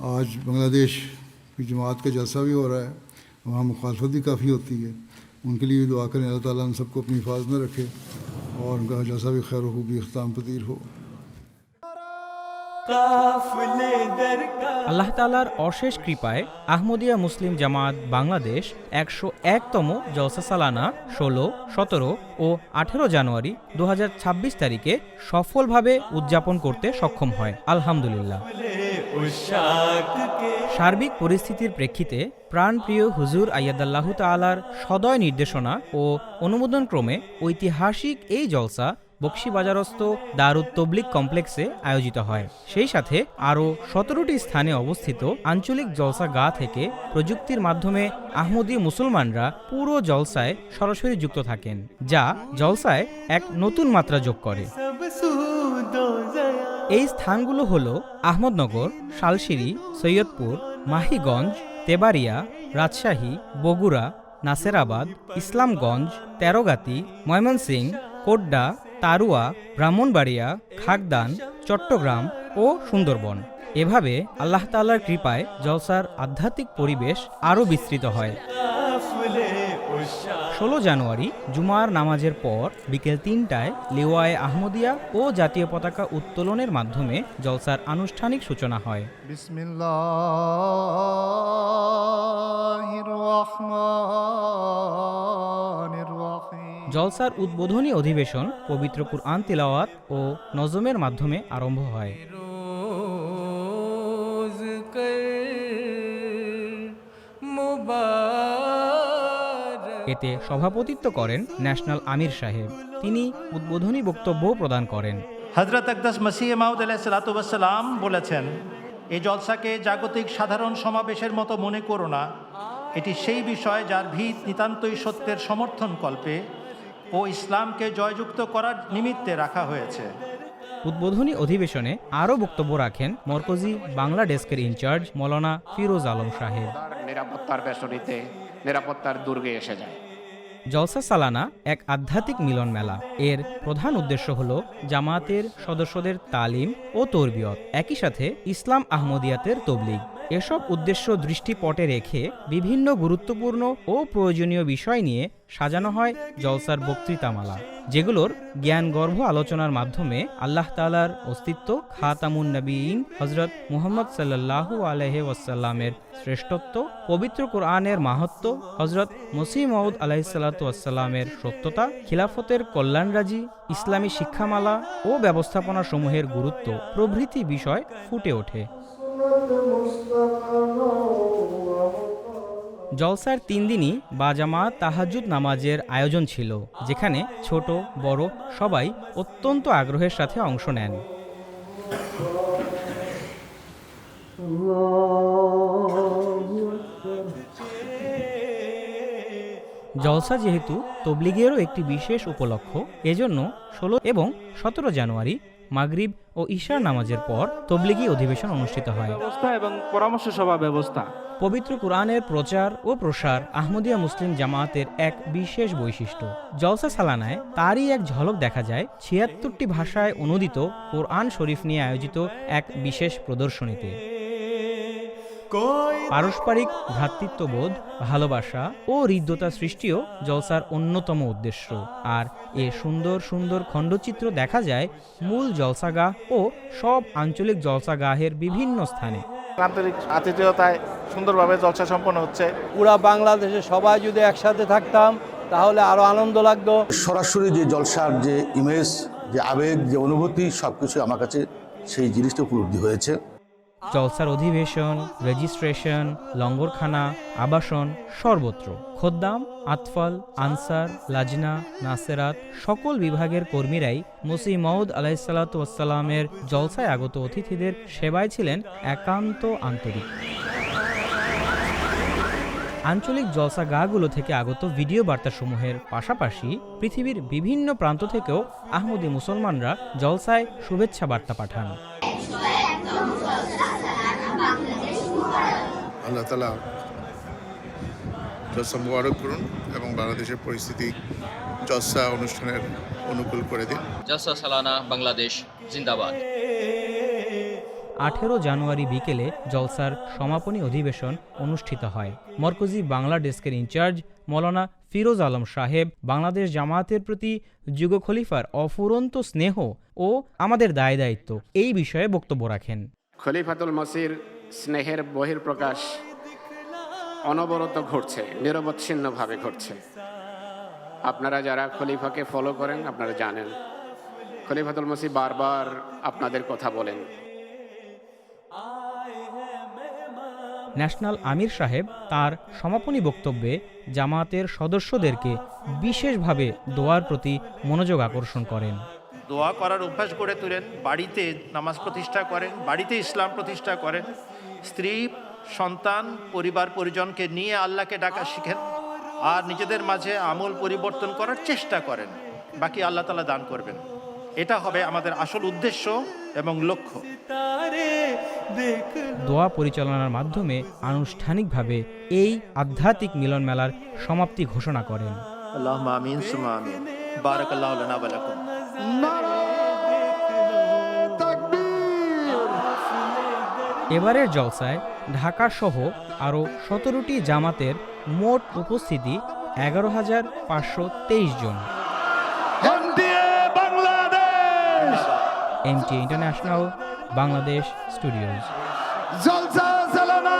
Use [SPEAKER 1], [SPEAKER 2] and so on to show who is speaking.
[SPEAKER 1] आज बांग्लादेश की जमात का जलसा भी हो रहा है वहाँ मुखालफत भी काफ़ी होती है उनके लिए भी दुआ करें अल्लाह ताला उन सबको अपनी हिफाजत में रखे और उनका जलसा भी खैर खूबी अख्ताम पतीर हो
[SPEAKER 2] আল্লাহ তালার অশেষ কৃপায় আহমদিয়া মুসলিম জামাত বাংলাদেশ একশো একতম জলসা সালানা ষোলো সতেরো ও আঠেরো জানুয়ারি দু তারিখে সফলভাবে উদযাপন করতে সক্ষম হয় আলহামদুলিল্লাহ সার্বিক পরিস্থিতির প্রেক্ষিতে প্রাণপ্রিয় হুজুর আয়াদাল্লাহ তালার সদয় নির্দেশনা ও অনুমোদনক্রমে ঐতিহাসিক এই জলসা বক্সিবাজারস্থ দারুত তবলিক কমপ্লেক্সে আয়োজিত হয়। সেই সাথে আরও সতেরোটি স্থানে অবস্থিত আঞ্চলিক জলসা গা থেকে প্রযুক্তির মাধ্যমে আহমদী মুসলমানরা পুরো জলসায় সরাসরি যুক্ত থাকেন যা জলসায় এক নতুন মাত্রা যোগ করে। এই স্থানগুলো হল আহমদনগর, শালশিরি, সৈয়দপুর, মাহিগঞ্জ, তেবাড়িয়া, রাজশাহী, বগুড়া, নাসেরাবাদ, ইসলামগঞ্জ, তেরোগাতি, ময়মনসিং, কোড্ডা, তারুয়া, ব্রাহ্মণবাড়িয়া, খাগদান, চট্টগ্রাম ও সুন্দরবন। এভাবে আল্লাহ তাআলার কৃপায় জলসার আধ্যাত্মিক পরিবেশ আরও বিস্তৃত হয়। ষোলো জানুয়ারি জুমার নামাজের পর বিকেল তিনটায় লেওয়ায়ে আহমদিয়া ও জাতীয় পতাকা উত্তোলনের মাধ্যমে জলসার আনুষ্ঠানিক সূচনা হয়। জলসার উদ্বোধনী অধিবেশন পবিত্র কুরআন তিলাওয়াত ও নজমের মাধ্যমে আরম্ভ হয়। মুবা এতে সভাপতিত্ব করেন ন্যাশনাল আমির সাহেব। তিনি উদ্বোধনী বক্তব্য প্রদান করেন।
[SPEAKER 3] হজরত আকদাস মসিহ মাউদ আলাহিসাল্লাম বলেছেন এই জলসাকে জাগতিক সাধারণ সমাবেশের মতো মনে করো না। এটি সেই বিষয় যার ভিত নিতান্তই সত্যের সমর্থন কল্পে ও ইসলামকে জয়যুক্ত করার নিমিত্তে রাখা হয়েছে।
[SPEAKER 2] উদ্বোধনী অধিবেশনে আরও বক্তব্য রাখেন মরকজি বাংলা ডেস্কের ইনচার্জ মৌলানা ফিরোজ আলম সাহেব।
[SPEAKER 4] নিরাপত্তার নিরাপত্তার দুর্গে এসে যায়।
[SPEAKER 2] জলসা সালানা এক আধ্যাত্মিক মিলন মেলা। এর প্রধান উদ্দেশ্য হল জামাতের সদস্যদের তালিম ও তরবিয়ত। একই সাথে ইসলাম আহমদিয়াতের তবলিগ। এসব উদ্দেশ্য দৃষ্টিপটে রেখে বিভিন্ন গুরুত্বপূর্ণ ও প্রয়োজনীয় বিষয় নিয়ে সাজানো হয় জলসার বক্তৃতামালা। যেগুলোর জ্ঞানগর্ভ আলোচনার মাধ্যমে আল্লাহ তালার অস্তিত্ব খাতামুন নবীন হজরত মুহম্মদ সাল্লাহু আলহ ওয়াসাল্লামের শ্রেষ্ঠত্ব, পবিত্র কোরআনের মাহাত্ম হজরত মসিহ মৌদ আলাহিসাল্লাতুয়াসাল্লামের সত্যতা, খিলাফতের কল্যাণরাজি, ইসলামী শিক্ষামালা ও ব্যবস্থাপনা সমূহের গুরুত্ব প্রভৃতি বিষয় ফুটে ওঠে। জলসার তিন দিনই বাজামাত তাহাজুদ নামাজের আয়োজন ছিল, যেখানে ছোট, বড় সবাই অত্যন্ত আগ্রহের সাথে অংশ নেন। জলসা যেহেতু তবলিগেরও একটি বিশেষ উপলক্ষ, এজন্য ষোলো এবং সতেরো জানুয়ারি মাগরিব ও ঈশার নামাজের পর তবলিগি অধিবেশন অনুষ্ঠিত হয়।
[SPEAKER 5] এবং পরামর্শ সভা ব্যবস্থা।
[SPEAKER 2] পবিত্র কোরআনের প্রচার ও প্রসার আহমদিয়া মুসলিম জামায়াতের এক বিশেষ বৈশিষ্ট্য। জলসা সালানায় তারই এক ঝলক দেখা যায়, ছিয়াত্তরটি ভাষায় অনুদিত কোরআন শরীফ নিয়ে আয়োজিত এক বিশেষ প্রদর্শনীতে। পারস্পরিক ভ্রাতৃত্ববোধ, ভালোবাসা ও হৃদ্যতা সৃষ্টিও জলসার অন্যতম উদ্দেশ্য। আর এ সুন্দর সুন্দর খণ্ডচিত্র দেখা যায় মূল জলসাগাহ ও সব আঞ্চলিক জলসাগাহের বিভিন্ন স্থানে।
[SPEAKER 6] আন্তরিক আতিথেয়তায় সুন্দরভাবে জলসা সম্পন্ন হচ্ছে।
[SPEAKER 7] পুরা বাংলাদেশে সবাই যদি একসাথে থাকতাম তাহলে আরও আনন্দ লাগতো।
[SPEAKER 8] সরাসরি যে জলসার যে ইমেজ যে আবেগ যে অনুভূতি সব কিছু আমার কাছে সেই জিনিসটা উপলব্ধি হয়েছে।
[SPEAKER 2] জলসার অধিবেশন রেজিস্ট্রেশন লঙ্গরখানা, আবাসন, সর্বত্র। খোদ্দাম, আতফাল, আনসার, লাজনা, নাসেরাত সকল বিভাগের কর্মীরাই মুসি মৌদ আলাইসাল্লাতামের জলসায় আগত অতিথিদের সেবায় ছিলেন একান্ত আন্তরিক। আঞ্চলিক জলসা গাগুলো থেকে আগত ভিডিও বার্তাসমূহের পাশাপাশি পৃথিবীর বিভিন্ন প্রান্ত থেকেও আহমদী মুসলমানরা জলসায় শুভেচ্ছা বার্তা পাঠান।
[SPEAKER 9] আল্লাহ তালা জলসা মুবারক করুন এবং বাংলাদেশের পরিস্থিতি জলসা অনুষ্ঠানের অনুকূল করে দিন।
[SPEAKER 10] জলসা সালানা বাংলাদেশ জিন্দাবাদ।
[SPEAKER 2] আঠেরো জানুয়ারি বিকেলে জলসার সমাপনী অধিবেশন অনুষ্ঠিত হয়। মরকজি বাংলা ডেস্কের ইনচার্জ মৌলানা ফিরোজ আলম সাহেব বাংলাদেশ জামায়াতের প্রতি যুগ খলিফার অফুরন্ত স্নেহ ও আমাদের দায় দায়িত্ব এই বিষয়ে বক্তব্য রাখেন।
[SPEAKER 4] খলিফাতুল মসির স্নেহের বহির্প্রকাশ অনবরত ঘটছে নিরবচ্ছিন্নভাবে ঘটছে। আপনারা যারা খলিফাকে ফলো করেন আপনারা জানেন। খলিফাতুল মসি বারবার আপনাদের কথা বলেন।
[SPEAKER 2] ন্যাশনাল আমির সাহেব তার সমাপনী বক্তব্যে জামাতের সদস্যদেরকে বিশেষভাবে দোয়ার প্রতি মনোযোগ আকর্ষণ করেন।
[SPEAKER 3] দোয়া করার অভ্যাস গড়ে তোলেন বাড়িতে নামাজ প্রতিষ্ঠা করেন বাড়িতে ইসলাম প্রতিষ্ঠা করেন। স্ত্রী সন্তান পরিবার পরিজনকে নিয়ে আল্লাহকে ডাকা শিখেন আর নিজেদের মাঝে আমল পরিবর্তন করার চেষ্টা করেন। বাকি আল্লাহ তালা দান করবেন। এটা হবে আমাদের আসল উদ্দেশ্য এবং লক্ষ্য।
[SPEAKER 2] দোয়া পরিচালনার মাধ্যমে আনুষ্ঠানিকভাবে এই আধ্যাত্মিক মিলন মেলার সমাপ্তি ঘোষণা করেন।
[SPEAKER 3] আল্লাহ আমিন সুমা আমিন। বারাক আল্লাহ লানা ওয়া লাকুম।
[SPEAKER 2] এবারের জলসায় ঢাকাসহ আরও সতেরোটি জামাতের মোট উপস্থিতি এগারো হাজার পাঁচশো তেইশ জন। MT international Bangladesh studios.
[SPEAKER 11] Jalsa Salana